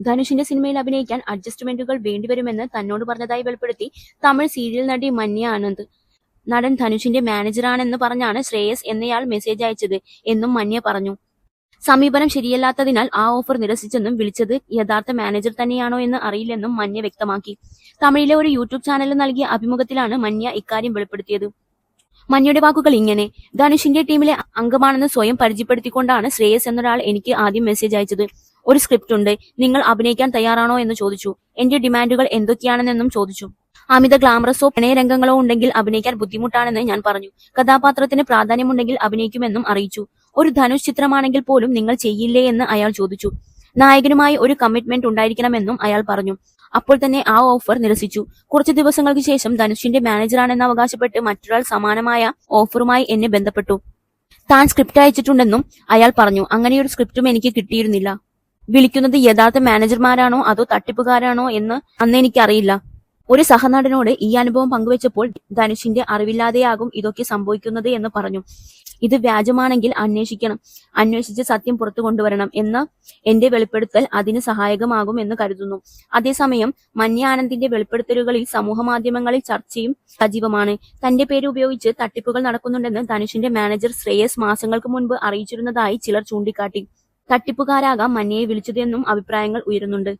ധനുഷിന്റെ സിനിമയിൽ അഭിനയിക്കാൻ അഡ്ജസ്റ്റ്മെന്റുകൾ വേണ്ടിവരുമെന്ന് തന്നോട് പറഞ്ഞതായി വെളിപ്പെടുത്തി തമിഴ് സീരിയൽ നടി മന്യ ആനന്ദ്. നടൻ ധനുഷിന്റെ മാനേജറാണെന്ന് പറഞ്ഞാണ് ശ്രേയസ് എന്നയാൾ മെസ്സേജ് അയച്ചത് എന്നും മന്യ പറഞ്ഞു. സമീപനം ശരിയല്ലാത്തതിനാൽ ആ ഓഫർ നിരസിച്ചെന്നും വിളിച്ചത് യഥാർത്ഥ മാനേജർ തന്നെയാണോ എന്ന് അറിയില്ലെന്നും മന്യ വ്യക്തമാക്കി. തമിഴിലെ ഒരു യൂട്യൂബ് ചാനലിൽ നൽകിയ അഭിമുഖത്തിലാണ് മന്യ ഇക്കാര്യം വെളിപ്പെടുത്തിയത്. മന്യയുടെ വാക്കുകൾ ഇങ്ങനെ ധനുഷിന്റെ ടീമിലെ അംഗമാണെന്ന് സ്വയം പരിചയപ്പെടുത്തിക്കൊണ്ടാണ് ശ്രേയസ് എന്നൊരാൾ എനിക്ക് ആദ്യം മെസ്സേജ് അയച്ചത്. ഒരു സ്ക്രിപ്റ്റ് ഉണ്ട്. നിങ്ങൾ അഭിനയിക്കാൻ തയ്യാറാണോ എന്ന് ചോദിച്ചു. എന്റെ ഡിമാൻഡുകൾ എന്തൊക്കെയാണെന്നും ചോദിച്ചു. അമിത ഗ്ലാമറസോ പ്രണയരംഗങ്ങളോ ഉണ്ടെങ്കിൽ അഭിനയിക്കാൻ ബുദ്ധിമുട്ടാണെന്ന് ഞാൻ പറഞ്ഞു. കഥാപാത്രത്തിന് പ്രാധാന്യമുണ്ടെങ്കിൽ അഭിനയിക്കുമെന്നും അറിയിച്ചു. ഒരു ധനുഷ് ചിത്രമാണെങ്കിൽ പോലും നിങ്ങൾ ചെയ്യില്ലേ എന്ന് അയാൾ ചോദിച്ചു. നായകനുമായി ഒരു കമ്മിറ്റ്മെന്റ് ഉണ്ടായിരിക്കണമെന്നും അയാൾ പറഞ്ഞു. അപ്പോൾ തന്നെ ആ ഓഫർ നിരസിച്ചു. കുറച്ചു ദിവസങ്ങൾക്ക് ശേഷം ധനുഷിന്റെ മാനേജറാണെന്ന് അവകാശപ്പെട്ട് മറ്റൊരാൾ സമാനമായ ഓഫറുമായി എന്നെ ബന്ധപ്പെട്ടു. താൻ സ്ക്രിപ്റ്റ് അയച്ചിട്ടുണ്ടെന്നും അയാൾ പറഞ്ഞു. അങ്ങനെയൊരു സ്ക്രിപ്റ്റും എനിക്ക് കിട്ടിയിരുന്നില്ല. വിളിക്കുന്നത് യഥാർത്ഥ മാനേജർമാരാണോ അതോ തട്ടിപ്പുകാരാണോ എന്ന് അന്ന് എനിക്കറിയില്ല. ഒരു സഹനടനോട് ഈ അനുഭവം പങ്കുവച്ചപ്പോൾ ധനുഷിന്റെ അറിവില്ലാതെയാകും ഇതൊക്കെ സംഭവിക്കുന്നത് എന്ന് പറഞ്ഞു. ഇത് വ്യാജമാണെങ്കിൽ അന്വേഷിക്കണം. അന്വേഷിച്ച് സത്യം പുറത്തു കൊണ്ടുവരണം എന്ന് എന്റെ വെളിപ്പെടുത്തൽ അതിന് സഹായകമാകും എന്ന് കരുതുന്നു. അതേസമയം മന്യാനന്ദിന്റെ വെളിപ്പെടുത്തലുകളിൽ സമൂഹ മാധ്യമങ്ങളിൽ ചർച്ചയും സജീവമാണ്. തന്റെ പേര് ഉപയോഗിച്ച് തട്ടിപ്പുകൾ നടക്കുന്നുണ്ടെന്ന് ധനുഷിന്റെ മാനേജർ ശ്രേയസ് മാസങ്ങൾക്ക് മുൻപ് അറിയിച്ചിരുന്നതായി ചിലർ ചൂണ്ടിക്കാട്ടി. തട്ടിപ്പുകാരാകാം മന്യയെ വിളിച്ചതെന്നും അഭിപ്രായങ്ങൾ ഉയരുന്നുണ്ട്